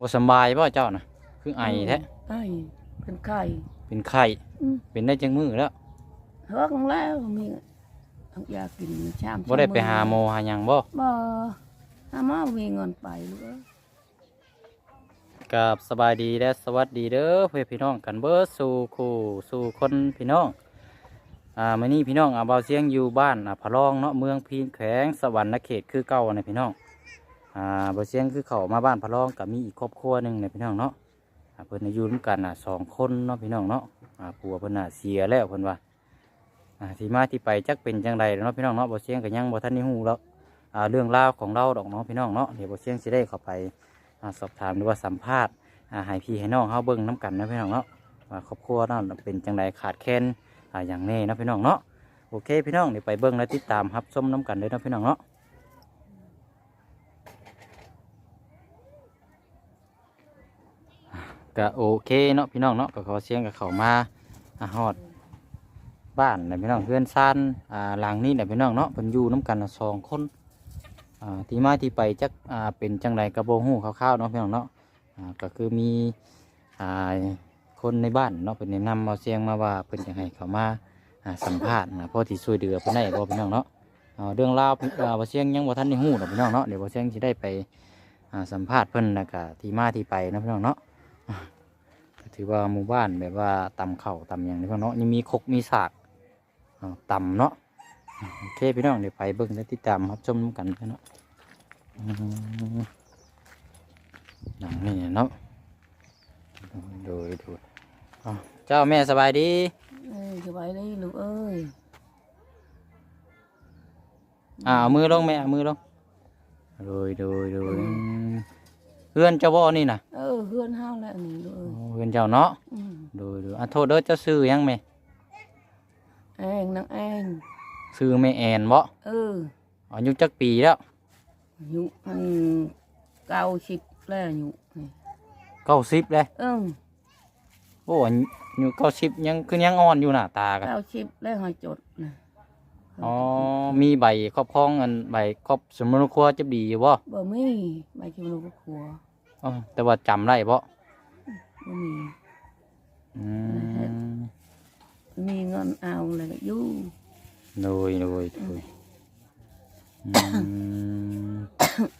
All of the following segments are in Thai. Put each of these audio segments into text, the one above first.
บ่สำบายบ่เจ้าน่ะ คือไอแท้ไอเป็นไข่เป็นไข้อืมเป็นได้จังมือแล้วเฮิกแล้วมีอยากกินชามบ่ได้ไปหาหมอหาหยังบ่บ่หาหมอมีเงินไปลูกเอ้ยกับสบายดีและสวัสดีเด้อเพื่อนพี่น้องกันเบิดสู่คู่สู่คนพี่น้องอ่ามื้อนี้พี่น้องอาเบาเสียงอยู่บ้านอ่าพะลองเนาะเมืองพีนแขวงสวรรค์เขตคือเก่านะพี่น้อง อ่าบาเสียงคือเขามาบ้านพะลองกับมีอีกครอบครัวหนึ่งนพี่น้องเนาะอ่าเพิ่นอายุร่วมกันอะสองคนเนาะพี่น้องเนาะอ่าผัวเพิ่นน่ะเสียแล้วเพิ่นว่าอ่าที่มาที่ไปจักเป็นจังไดเนาะพี่น้องเนาะบาเสียงก็ยังบ่ทันได้ฮู้แล้วอ่าเรื่องราวของเราดอกเนาะพี่น้องเนาะเดี๋ยวบาเสียงสิได้เข้าไปอ่าสอบถามหรือว่าสัมภาษณ์อ่าให้พี่ให้น้องเฮาเบิ่งนํกันนะพี่น้องเนาะว่าครอบครัวเนาะเป็นจังไดขาดแคลนอ่าอย่างแน่เนาะพี่น้องเนาะโอเคพี่น้องเดี๋ยวไปเบิ้งและติดตามครับชมน้ำกันเลยนะพี่น้องเนาะ ก็โอเคเนาะพี่น้องเนาะก็ขอเสียงกับเขามาอาฮอดบ้านนะพี่น้องเพื่อนซ่านอ่าหลังนี้นะพี่น้องเนาะเป็นอยู่น้ำกันน่ะสองคนอ่าที่มาที่ไปจักอ่าเป็นจังไรกระโบหูคร่าวๆเนาะพี่น้องเนาะอ่าก็คือมีอ่าคนในบ้านเนาะเป็นแนะนำมาเสียงมาว่าเป็นยังไงเขามาอ่าสัมภาษณ์นะพราะที่ช่วยเหลือเพิ่นได้บ่พี่น้องเนาะเอาเรื่องราวอ่อบ่เสียงยังบ่ทันได้ฮู้ดอกพี่น้องเนาะเดี๋ยวบ่เสียงสิได้ไปอ่าสัมภาษณ์เพิ่อนแล้วก็ที่มาที่ไปนะพี่น้องเนาะ ถือว่าหมู่บ้านแบบว่าตำข้าวตำหยังนี่พี่น้องเนาะยังมีครกมีสากอ่าตำเนาะอ่าโอเคพี่น้องเดี๋ยวไปเบิ่งและติดตามรับชมกันพี่น้องอืมหนังนี่เนาะโดยโดยอ้าวเจ้าแม่สบายดีเอ้ยสบายดีลูกเอ้ยอ่าเอามือลงแม่เอามือลงโดยโดยโดย อืมเพื่อนเจ้าบ่นี่นะเออเฮือนเฮาแล้วนี่ลูกเอ้ยเพื่อนเจ้าเนาะอืมโดยโดยอะโทษเด้อเจ้าซื้อหยังแม่แองนางแองซื้อแม่แอนบ่เอออายุจักปีแล้วอยู่มันเก้าสิบแล้วอยู่นี่เก้าสิบเลยเออโอ้อายุเก้าสิบยังคือยังอ่อนอยู่หน้าตากัน เก้าสิบแล้วหอยจดนะอ๋อ มีใบครอบครองอันใบครอบสมรครัวจะดีอยู่บ่บ่มีใบชิมลูกครัว อ๋อแต่ว่าจำได้บ่บ่มีอืมมีเงินเอาเลยก็อยู่โดยโดยโดยอืม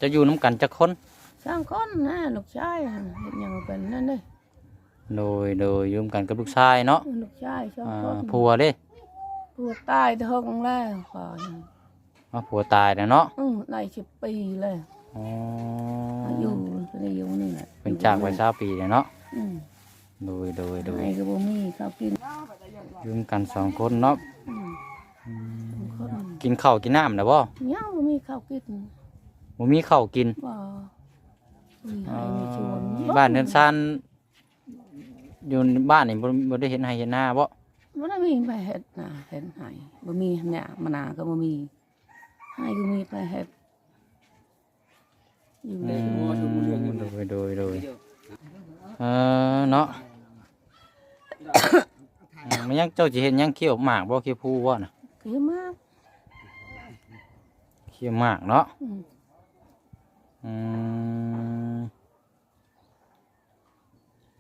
จะอยู่น้ำกันจักคนสร้างคนนะลูกชายเห็นยังเป็นนั่นเด้โดยโดยอยุ่มกันกับลูกชายเนาะลูกชายสองอ่าคนผัวเด้ผัวตายท้องแล้วก่อนอ๋อผัวตายแล้วเนาะ อือหลายสิบปีแล้ว อ๋ออยู่ในอยู่นี่แหละเป็นจากไปเช้าปีเลยเนาะอืมโดยโดยโดยไอ้ก็บ่มีข้าวกินอยุ่มกันสองคนเนาะอืมอืมคนกินข้าวกินน้ำนะบ่ยังบ่มีข้าวกินบ่มีข้าวกินบ่มีอ๋ให้อมีชวนบ้านเดินซานอยู่บ้านนี่บ่บ่ได้เห็นให้เห็นหน้าบ่บ่ได้มีไปเฮ็ดนะเฮ็ดให้บ่มีเนี่ยมะนาวก็บ่มีให้ก็มีไปเฮ็ดอยู่อืเลยม โดยโดยโดยเออเนาะอ่ามันยังเจ้าสิเห็นยังเขี้ยวหมากบ่เขี้ยวผู้บ่น่ะคือมากเขี้ยวหมากเนาะอืมอืม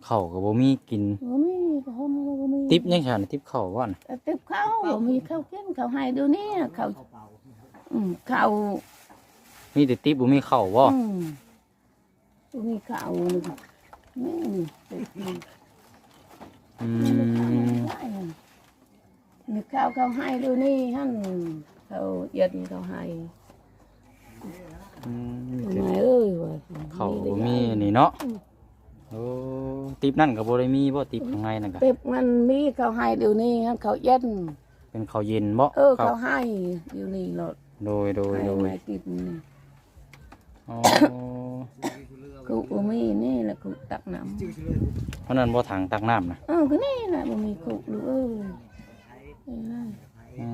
ข้าวก็บ่มีกินบ่มีก็หอมก็บ่มีติ๊บยังฉันติ๊บข้าวบ่น่ะแต่ติบข้าวบ่มีข้าวกินข้าวให้เดี๋ยวนี้ข้าวอืมข้าว มีแต่ติ๊บบ่มีข้าวบ่อืมบ่มีข้าวนี่นี่ติบนี่อืมมีข้าวเขาให้ดูนี่ฮั่นเขาเย็นเขาให้อืมทำไมเอ้ยว่าข้าวบ่มีนี่เนาะโอ้ติ๊บนั่นก็บ่ได้มีบ่ติ๊บข้างในนั่นก็เต็บมันมีเขาให้เดี๋ยวนี้ฮั่นเขาเย็นเป็นข้าวเย็นบ่เออข้าวเขาให้เดี๋ยวนี้รถโดยโดยให้โดย มากินนี่ อ๋อกูบ่มีนี่แหละกูตักน้ำเพราะนั้นบ่ถังตักน้ำนะเออก็นี่แหละบ่มีกูลูกเอ้ยนี่นะอื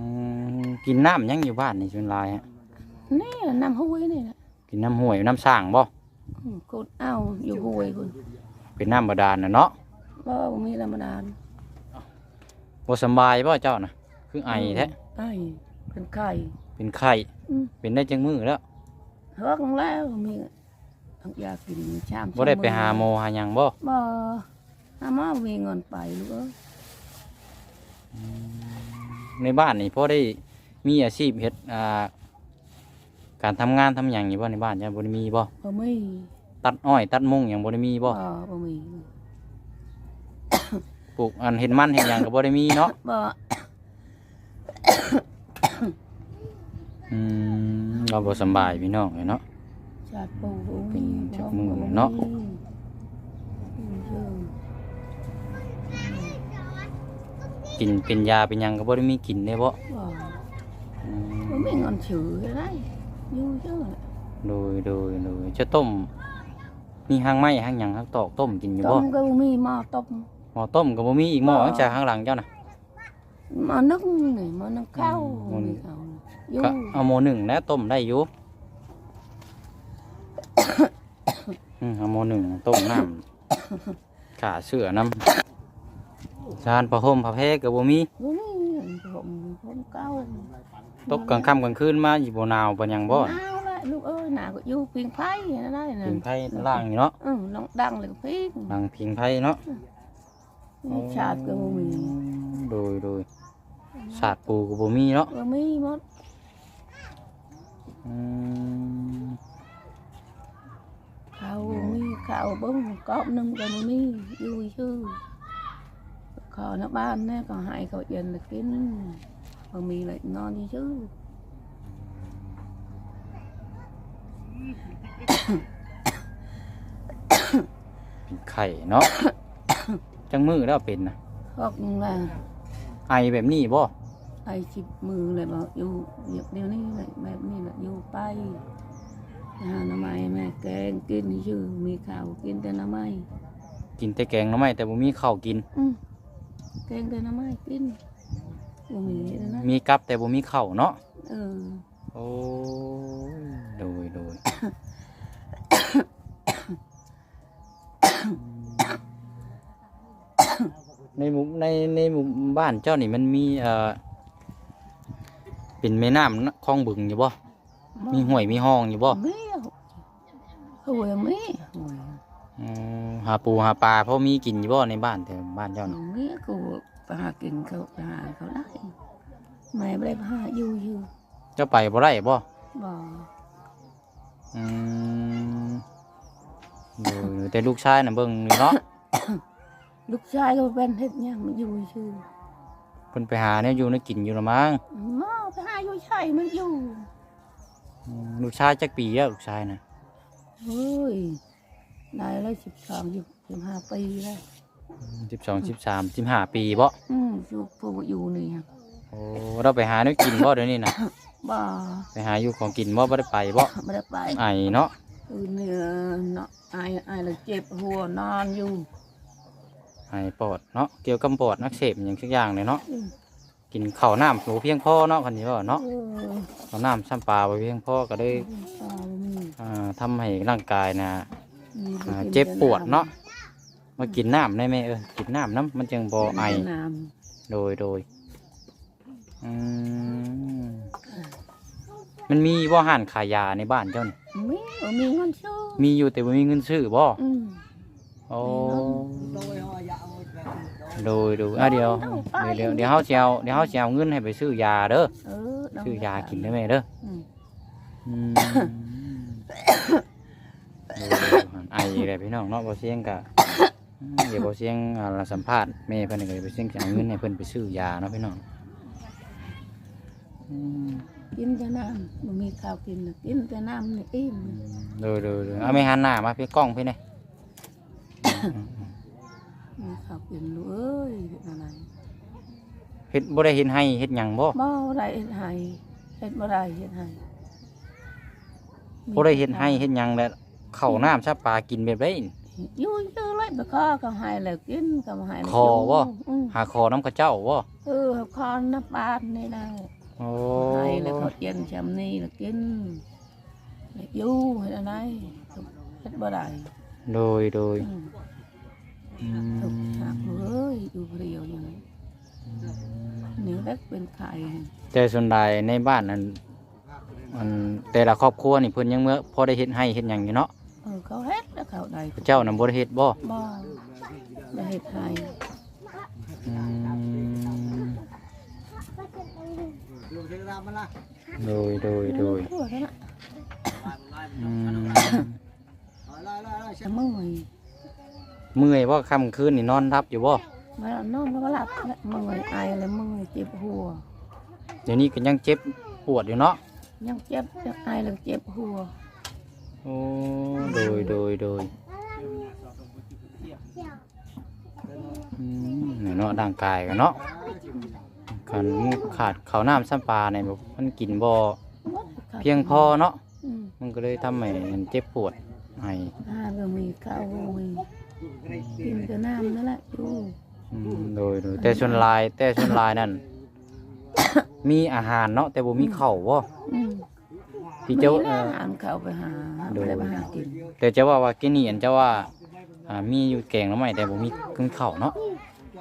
มกินน้ำยังอยู่บ้านนี่ส่วนหลายฮะนี่แหละน้ำห้วยนี่แหละกินน้ำห้วยน้ำสร้างบ่อืมกูเอาอยู่ห้วยคุณเป็นน้ำบาดาลน่ะเนาะบ่บ่มีธรรมดาบ่สำบายบ่เจ้าน่ะคือไอแท้ไอเป็นไข่เป็นไข้อืมเป็นได้จังมือแล้ว เฮิกแล้วมีทั้งยากินชามบ่ได้ไปหาโมหาหยังบ่บ่หาหมอมีเงินไปลูกเอ้ยในบ้านนี่พอได้มีอาชีพเฮ็ดอ่าการทำงานทำหยังอยู่บ่ในบ้านจ้ะบ่ได้มีบ่บ่มีตัดอ้อย ตัดมุงหยังบ่ได้มีบ่บ่บ่มีปลูกอันเห็นมันเห็นหยังก็บ่ได้มีเนาะบ่อืม เราบ่สำบายพี่น้องเนาะชาติปูบ่เป็มีนจักมื้อเนาะอืมเออกินเป็นยาเป็นหยังก็บ่ได้มีกินได้บ่บ่อืบ่มมีเงินซื้อได้อยู่เชื่อโดยโดยโดยจะต้ม มีหางไม้หางหยังครับตอกต้มกินอยู่ต้บ่มก็บ่มีหม้อต้ม หม้อต้มก็บ่มีอีกหม้อบ่ข้างจากข้างหลังเจ้าน่ะ หม้อนึ่งนี่หม้อนึ่งข้าวอืมมีข้าว อยู่ก็เอาหม้อหนึ่งนะต้มได้อยู่ อืมเอาหม้อหนึ่งต้มน้ำ ขาเสือน้ำชานผ้าห่มผ้าแพรก็บ่มีบ่มีผมผมเก่าตกกลางค่ำกลางคืนมาอยู่บ่หนาวบ่หยังบ่หนาวเลยลูกเอ้ยหนาวก็อยู่เพียงไผ่นั่นได้นั่พินงไผล่างอยู่เนาะอือลองดังเลยก็เพียงล่างพิงไผเนาะมีชาติก็บ่มีโดยโดยศาสตร์ปูก็บ่มีเนาะ บ่มีหมดอืม ข้าวบ่มีข้าวบ่มีกอบหนึงก็บ่มีอยู่ชื่อขอน้าบ้านแน่ก็ให้เขาเย็นเลยกินบ่มีเลยนอนอยู่ชื่อเป็นไข่เนาะจังมือแล้วเป็นนะพอกว่าไอแบบนี้บ่ ไอ้สิบมือเลยบอกอยู่เดี๋ยวนี้เลยแบบนี้แหละอยู่ไปหาหน้ำไม้แม่แกงกินชื่อมีข้าวกินแต่หน้ำไม้กินแต่แกงหน่อไม้แต่บ่มีข้าวกิน อืมแกงแต่หน้ำไม้กินบ่มีแล้วนะมีกับแต่บ่มีข้าวเนาะเออโอ้ยโดยโดยในหมู่ในในหมู่บ้านเจ้านี่มันมีเอ่อ เป็นแม่น้ำนะคลองบึงอยู่บ่ มีห้วยมีห้องอยู่บ่มีหวยมีหวยอืมหาปูหาปลาเพราะมีกินอยู่บ่ในบ้านแต่บ้านเจ้าน่ะมีกูไปหากินเขาไปหาเขาได้แม่ไม่ได้ไปหาอยู่อยู่เจ้าไปบ่ได้บ่บ่อืมโดยแต่ลูกชายน่ะเบิ่งอยู่เนาะ ลูกชายก็เป็นเฮ็ดหยังมันอยู่ชื่อเพิ่นไปหาเนี่ยอยู่ในกินอยู่ละมั้งหม้อ ไปหาอยู่ใช่มันอยู่อืมลูกชายจักปีแล้วลูกชายน่ะเฮ้ยได้แล้วสิบสองอยู่สิบห้าปีแล้วสิบสองสิบสามสิบห้าปีบ่อืมอยู่พวกอยู่นี่ฮะโอ้เราไปหาเนี่ยกินบ่เดี๋ยวนี้น่ะบ่ไปหาอยู่ของกินบ่บ่ได้ไปบ่ไม่ได้ไปไอเนาะคือเนี่ยเนาะไอไอเลยเจ็บหัวนอนอยู่ไอปอดเนาะเกี่ยวกับปอดนักเสพอหย่างสักอย่างเลยเนาะอืม กินข้าวน้ำหนูเพียงพอเนาะคันนี้บ่เนาะเออข้าวน้ำซ้ำปลาไปเพียงพอก็ได้ตาบ่มีอ่าทำให้ร่างกายน่ะมีอ่ากินเจ็บปวดแต่ำเนาะมากินน้ำได้ไหมเออกินน้ำน้ำมันจึงบ่ไอกินแต่น้โดยโดยอืมมันมีบ่ห้านขายยาในบ้านเจ้านี่ำมีบ่มีเงินซื้อมีอยู่แต่บ่มีเงินซื้อบ่อืมโอ้ โดยโดยอะเดี๋ยวเดี๋ยวเดี๋ยวเฮาสิเอาเดี๋ยวเฮาสิเอาเงินให้ไปซื้อยาเด้อเออเซื้อยากินได้ไหมเด้ออืมอืมโดยไออะไรพี่น้องเนาะบ่เสียงกะเดี๋ยวบ่เสียงอ่าเราสัมภาษณ์แม่เพิ่นก็เลยบ่เสียงจะเอาเงินให้เพิ่นไปซื้อยาเนาะพี่น้องอืมกินแต่น้ำบ่มีข้าวกินน่ะกินแต่น้ำนี่อิ่มโดยโดยโดยเอาไม่หันหน้ามาพี่กล้องพี่หนี่ อยมีข้าวกินลูกเอ้ยเฮ็ดอะไรเฮ็ดบ่ได้เห็นให้เฮ็ดหยังบ่บ่ได้เฮ็ดให้เฮ็ดบ่ได้เฮ็ดให้บ่ได้เห็นให้เห็นหยังแล้วเข้าวน้ำชาปลากินแบบไรอยู่ชื่อเลยไปขอก็ให้แล้วกินก็บ่ให้แล้วขอบ่อืมหาคอน้ำกระเจ้าบ่เออขอน้ำบานนี่ได้โอ้ให้แล้วเขาเย็นชำนี้แล้วกินแล้วอยู่เฮ็ดอะไรเฮ็ดบ่ได้โดยโดย อืมอืทุกมข์เอ้ยอยู่เพรียวอย่างนี้เหนียวเล็กเป็นไข่แต่ส่วนใดในบ้านนั้นมันแต่ละครอบครัวนี่เพิ่นยังเมื่อพอได้เฮ็ดให้เฮ็ดหยังอยู่เนาะเออเขาเข้าได้เจ้านำบ่ได้เฮ็ดบ่บ่ได้เฮ็ดให้อืมโดยโดยโดยทั่วแล้วน่ะอืมจะเมื่อย เมื่อยบ่ค่ำคืนนี่นอนรับอยู่บ่มานอนก็หลับแล้วเมื่อยไอแล้วเมื่อยเจ็บหัว เดี๋ยวนี้ก็ยังเจ็บปวดอยู่เนาะยังเจ็บยังไอแล้วเจ็บหัวโอ้โดยโดยโดยอืมเนี่ยเนาะร่างกายกันเนาะกันขาดข้าวน้ำซ้ำปลาเนี่ยแบบมันกินบ่เพียงพอเนาะอืมมันก็เลยทำให้มันเจ็บปวดให้อาก็มีข้าวก็มี กินแต่น้ำนั่นแหละอยู่อืมโดยโดยแต่ส่วนหลายแต่ส่วนหลายนั่น มีอาหารเนาะแต่บ่มีข้าวบ่อืมที่เจ้ามีเอนะออ่านเข้าไปหาโดยไปไปหากินแต่เจ้าว่าว่ากินนี่อันเจ้าว่าอ่ามีอยู่แกงแล้วไหมแต่บ่มีกินข้าวเนาะ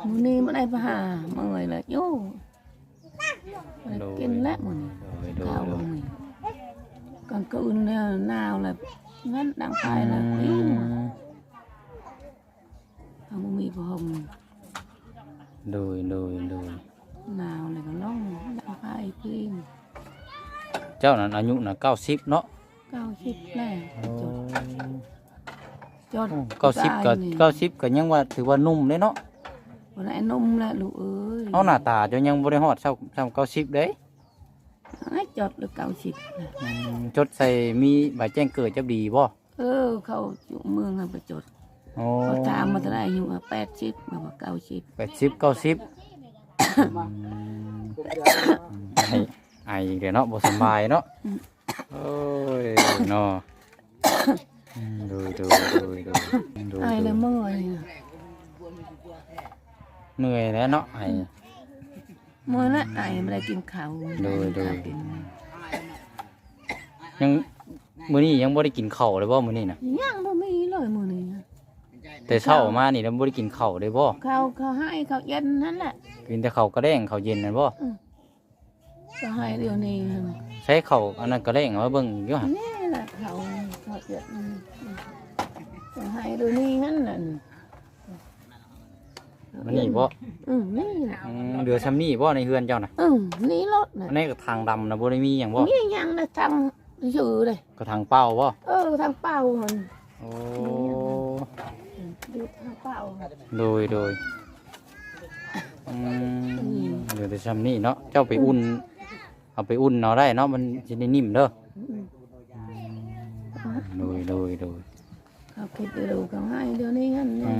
มื้อนี้มันได้ไปหาเมื่อยเลยอยู่ไปกินแล้วมื้อนี้โดยโดยข้าวโดบ่ยมีกลางคืนเนี่ยหนาวเลยงั้นดังไฟเลยอืปิ้งมเอาบ่มีผ้าห่มโดยโดยโดยหนาวเลยก็ร้องดังไฟปิ้งเจ้านั้นอายุน่ะเก้าสิบเนาะเก้าสิบแล้วจดจดเก้าสิบก็ตยนี่เก้าสิบก็ยังว่าถือว่านุ่มเลยเนาะวันไหนนุ่มแหละลูกเอ้ยเอาหน้าตาเจ้ายังบ่ได้ฮอดเท่าเท่าเก้าสิบเด้ไอ้จดห รือเก้าสิบน่ะอืมจดใส่มีใบแจ้งเกิดจะดีบ่เออเขาอยู่เมืองให้ไปจดโอ้เขาถามมาเท่าไหร่อยู่แปดสิบมาว่าเก้าสิบแปดสิบเก้าสิบไอไออีกเดี๋ยวเนาะบ่สำบายเนาะโอ้ยเนาะอืมดูดูดูดูดูไอ้เลยเมื่อยน่ะเหนื่อยแล้วเนาะไอ เมื่อยละไอ้ไม่ได้กินข้าวโดยโดย กินยังมื้อนี้ยังบ่ได้กินข้าวเลยบ่มื้อนี้น่ะยังบ่มีเลยมื้อนี้นะ แต่เช้ามานี่แล้วบ่ได้กินข้าวเลยบ่เขาเขาให้เขาเย็นนั่นแหละกินแต่ข้าวกระแดงข้าวเย็นนั่นบ่ก็ให้เดี๋ยวนี้หั่นใช้ข้าวอันนั้นกระแดงเอาไว้เบิ่งอยู่หั่นนี่แหละเขาเขาเย็นก็ให้เดี๋ยวนี้นั่นน่ะมันนี่บ่อืมนี่แหละอืมเหลือซ้ำนี่บ่ในเฮือนเจ้าน่ะอืมนี่รถน่ะอันนี้ก็ทางดำน่ะบ่ได้มีหยังบ่นี่ยังนะทางอยู่เลยก็ทางเป้าบ่เออทางเป้ามันโอ้ ดูทางเป้าโดยโดยอืมเหลือแต่ซ้ำนี่เนาะเจ้าไปอุ่น เอาไปอุ่นเอาได้เนาะมันจะได้นิ่มเด้ออืมโดยโดยโดยเขาคิดเดี๋ยวเขาให้เดี๋ยวนี้นั่นอืนี่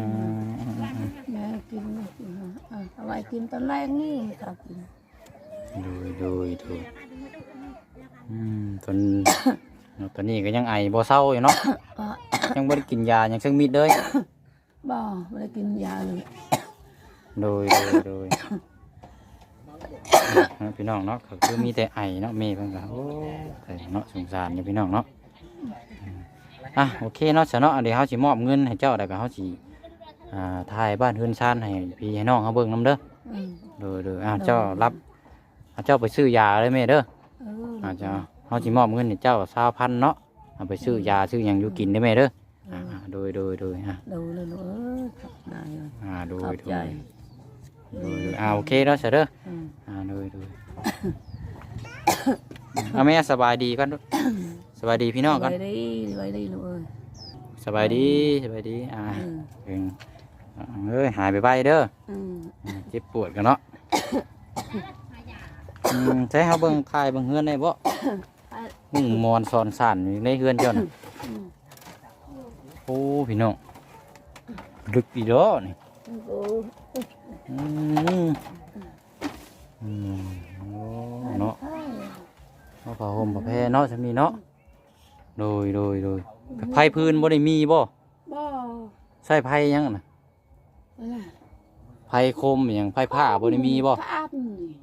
มแม่กินไม่กินนะอะเอาไว้กินตอนแรกนี่เขากินโดยโดยโดยอืมตอนตอนนี้ก็ยังไอบ่เศร้าอยู่เนาะอะยังบ่ได้กินยายังซึ่งมิดเลย บ่ไม่ได้กินยาเลยโดยโดยโดยอะพี่น้องเนาะก็คือมีแต่ไอเนาะเมย์เพิ่นก็โอ้แต่เนาะสงสารอยู่พี่น้องเนาะอืมอะโอเคเนาะซะเนาะเดี๋ยวเฮาสิมอบเงินให้เจ้าแล้วก็เฮาสิอ่าถ่ายบ้านเฮือนชานให้พี่ให้น้องเฮาเบิ่งนํเด้ออืมโดยโดยอะเจ้ารับอะเจ้าไปซื้อยาเลยแม่เด้อเอออาจจะเฮาสิมอบเงินให้เจ้า20,000เนาะเอาไปซื้อยาซื้อหยังอยู่กินได้แม่เด้ออ่าอ่า โดยโดยโดยอะดูเลยลูกเออขอบใจเลย อ่าโดขอยบโดใจ ยโดยโดยอ่าโอเคเนาะซะเด้ออืมอ่าโดยโดยเอาแม่สบายดีกันสบายดีพี่น้องกันไว้ดีไว้ดีลูกเอ้ยสบายดีสบายดีอ่าอืมเองอ่าเอ้ยหายไปไปเด้อ อืมอ่าเจ็บปวดกันเนาะ อืมใช้เฮาเบิ่งทายเบิ่งเฮือนได้บ่มึงมอนสอนสั่นอยู่ในเฮือนเจ้าน่ะอืม โอ้พี่น้องลึกอีเด้อนี่โอ้อืมอืมโอ้เนาะใช่เอาผ้าห่มผ้าแพรเนาะจะมีเนาะโดยโดยโดยกับไผ่พื้นบ่ได้มีบ่บ่ใส่ไผ่หยังน่ะอะไรไผ่คมอหย่างไผ่ผ้าบ่ได้มีบ่ทานนี่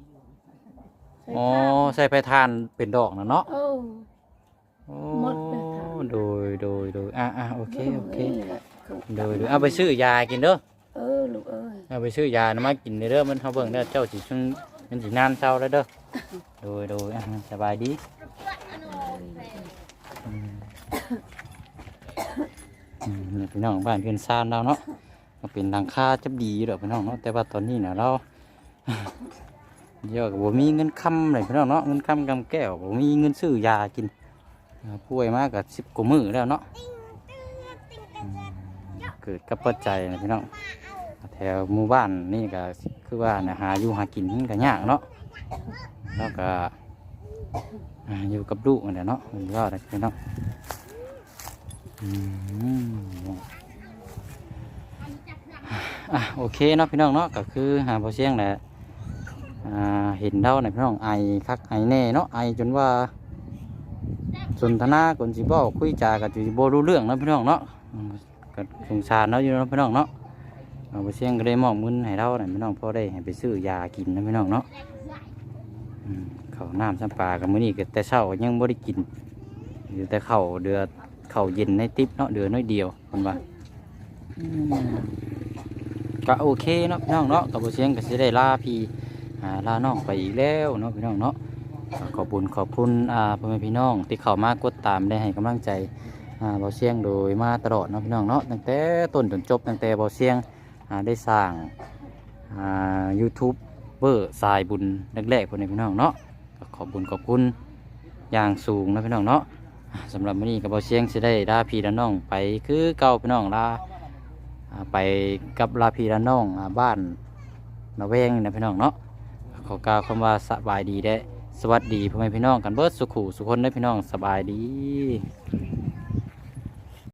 ใส่อ๋อทานใส่ไผ่ทานเป็นดอกน่ะเนาะเออโอ้หมดเลยค่ะ โดยโดยโดยอะอะโอเคโอเคนี่แหละโดยโดยเอาไปซื้อยากินเด้อเออลูกเอ้ยเอาไปซื้อยานะมากินเด้อมันเฮาเบิ่งเด้อเจ้าสิซึ่งมันสินานเช้าแล้วเด้อโดยโดยอะสบายดีอืมอืมนี่พี่น้องบ้านเพื่อนซ่านเราเนาะก็เป็นหลังคาจับดีอยู่ดอกพี่น้องเนาะแต่ว่าตอนนี้เนี่ยเราเดี๋ยอะกับบ่มีเงินคำเลยพี่น้องเนาะเงินคำกำแก้วบ่มีเงินซื้อยากินอ่า ป่วยมากกับสิบกว่ามื้อแล้วเนาะอืมเกิดกับปัจจัยนะพี่น้องแถวหมู่บ้านนี่ก็คือว่านะหาอยู่หากินมันก็ยากเนาะแล้วก็อ่าอยู่กับลูกนั่นแหละเนาะมันก็ได้พี่น้องอืมอะโอเคเนาะพี่น้องเนาะก็คือหาพอเสียงแหละอ่าเห็นเท่าในพี่น้องไอคักไอแน่เนาะไอจนว่า สนทนาคนสิบ่คุยจากับสิบ่รู้เรื่องนาะพี่น้องเนาะก็สงสารเนาะอยู่เนาะพี่น้องเนาะเอาไปเสียงก็ได้มอบเงินให้เราหน่อยพี่น้องพอได้ให้ไปซื้อยากินนะพี่น้องเนาะอืมข้าน้ำซ้ำปลากับมื้อนี้ก็แต่เช้ายังบ่ได้กินอยู่แต่เข้าเดือดเข้าเย็นในติ๊บเนาะเดือน้อยเดียวคนว่าก็โอเคเนาะพี่น้องเนาะกับเสียงก็สิได้ลาพี่อ่าลาน้องไปอีกแล้วเนาะพี่น้องเนาะ ขอบุญขอบคุณอ่าพ่อแม่พี่น้องที่เข้ามากดตามได้ให้กำลังใจอ่าเบาเสียงโดยมาตลอดเนาะพี่น้องเนาะตั้งแต่ต้นจนจบตั้งแต่เบาเสียงอ่าได้สร้างอ่า YouTube เบอร์สายบุญแรกๆพ่อแม่พี่น้องเนาะก็ขอบุญขอบคุณอย่างสูงนะพี่น้องเนาะอ่าสำหรับวันนี้กับเบาเสียงจะได้ลาพี่ละน้องไปคือเก่าพี่น้องลาไปกับลาพี่ละน้องบ้านนาแวงนี่นะพี่น้องเนาะขอกล่าวคำว่าสบายดีได้ สวัสดีพ่อแม่พี่น้องกันเบิดสุขุสุคนได้พี่น้องสบายดี